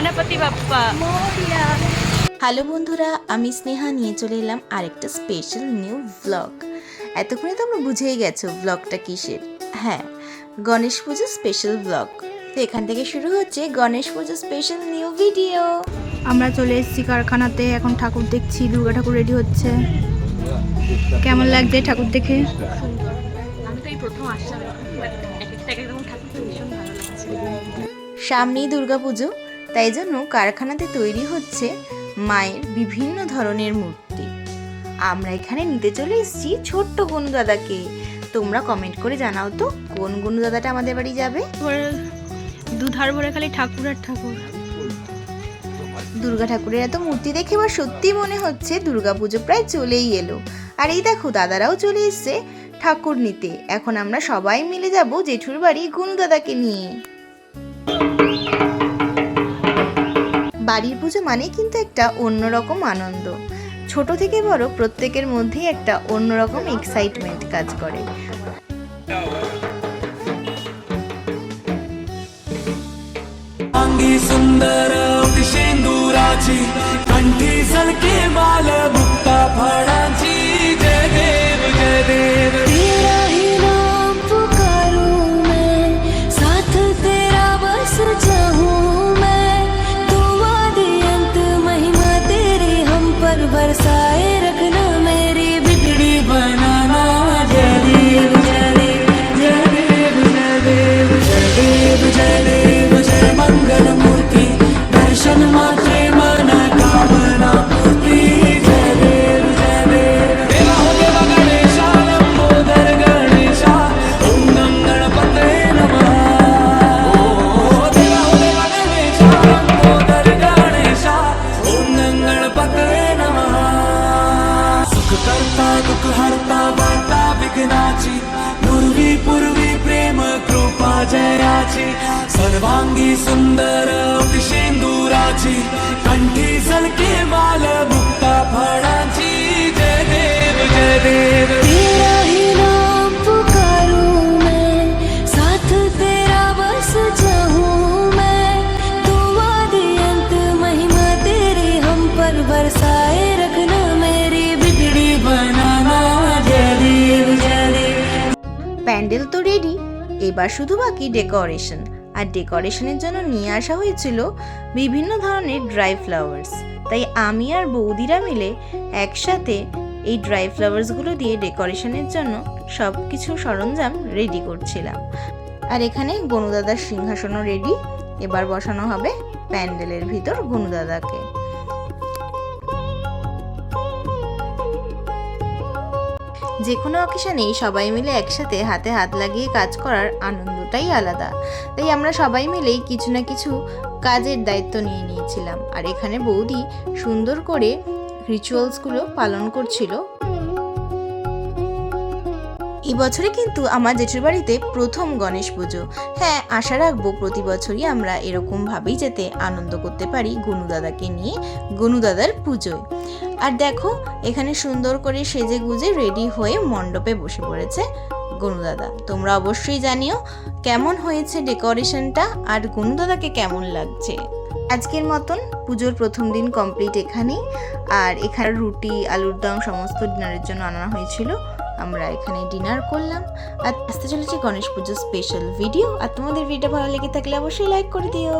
Ganapati Bappa. Hello বন্ধুরা আমি স্নেহা নিয়ে চলে এলাম আরেকটা স্পেশাল নিউ ভ্লগ এতক্ষণে তোমরা বুঝেই গেছো ভ্লগটা কিসের। হ্যাঁ গণেশ পুজো স্পেশাল ভ্লগ তো এখান থেকে শুরু হচ্ছে গণেশ পুজো স্পেশাল নিউ ভিডিও আমরা চলে এসেছি কারখানাতে এখন ঠাকুর দেখছি দুর্গা ঠাকুর রেডি হচ্ছে। কেমন লাগছে ঠাকুর দেখে? আমি তো এই প্রথম আসলাম সামনেই দুর্গাপুজো তাই জন্য কারখানাতে তৈরি হচ্ছে মায়ের বিভিন্ন ধরনের মূর্তি। আমরা এখানে নিতে চলে এসেছি ছোট্ট গনু দাদাকে তোমরা কমেন্ট করে জানাও তো কোন গনু দাদাটা আমাদের বাড়ি যাবে? দুধার ভরে খালি ঠাকুর আর ঠাকুর। দুর্গা ঠাকুরের এত মূর্তি দেখে এবার সত্যি মনে হচ্ছে দুর্গা পুজো প্রায় চলেই এলো। আর এই দেখো দাদারাও চলে এসছে ঠাকুর নিতে। এখন আমরা সবাই মিলে যাব জেঠুর বাড়ি গুনু দাদাকে নিয়ে। বাড়ির পুজো মানে কিন্তু একটা অন্যরকম আনন্দ ছোট থেকে বড় প্রত্যেকের মধ্যেই একটা অন্যরকম এক্সাইটমেন্ট কাজ করে अंगी सुंदर शेंदुराची कंठी सलके माल मुक्ता फळाची जय देव जय देव वयाची सर्वांगी सुंदर सिंदूराची कंठी सलके माल मुक्ता फळाची जय देव जय देव. साथ तेरा महिमा हम पर बरसाए रखना मेरी बिगड़ी बनाना जय देव जय देव। पैंडल तो रेडी এবার শুধু বাকি ডেকোরেশন। আর ডেকোরেশনের জন্য নিয়ে আসা হয়েছিল বিভিন্ন ধরনের ড্রাই ফ্লাওয়ার্স। তাই আমি আর বৌদিরা মিলে একসাথে এই ড্রাই ফ্লাওয়ার্সগুলো দিয়ে ডেকোরেশনের জন্য সব কিছু সরঞ্জাম রেডি করছিলাম। আর এখানে গনুদাদার সিংহাসনও রেডি। এবার বসানো হবে প্যান্ডেলের ভিতর গনুদাদাকে। যে কোনো অকেশনেই সবাই মিলে একসাথে হাতে হাত লাগিয়ে কাজ করার আনন্দটাই আলাদা। তাই আমরা সবাই মিলেই কিছু না কিছু কাজের দায়িত্ব নিয়ে নিয়েছিলাম। আর এখানে বৌদি সুন্দর করে রিচুয়ালসগুলো পালন করছিল। এই বছরে কিন্তু আমার জেঠুর বাড়িতে প্রথম গণেশ পুজো। হ্যাঁ আশা রাখব প্রতি বছরই আমরা এরকমভাবেই যাতে আনন্দ করতে পারি গনু দাদাকে নিয়ে, গনু দাদার পুজোয়। আর দেখো, এখানে সুন্দর করে সেজে গুজে রেডি হয়ে মণ্ডপে বসে পড়েছে গনু দাদা। তোমরা অবশ্যই জানিও কেমন হয়েছে ডেকোরেশনটা আর গনু দাদাকে কেমন লাগছে। আজকের মতন পুজোর প্রথম দিন কমপ্লিট এখানেই। আর এখানে রুটি, আলুর দম, সমস্ত ডিনারের জন্য আনা হয়েছিল। আমরা এখানে ডিনার করলাম। আর আসতে চলেছি গণেশ পুজোর স্পেশাল ভিডিও আর তোমাদের ভিডিও ভালো লেগে থাকলে অবশ্যই লাইক করে দিও।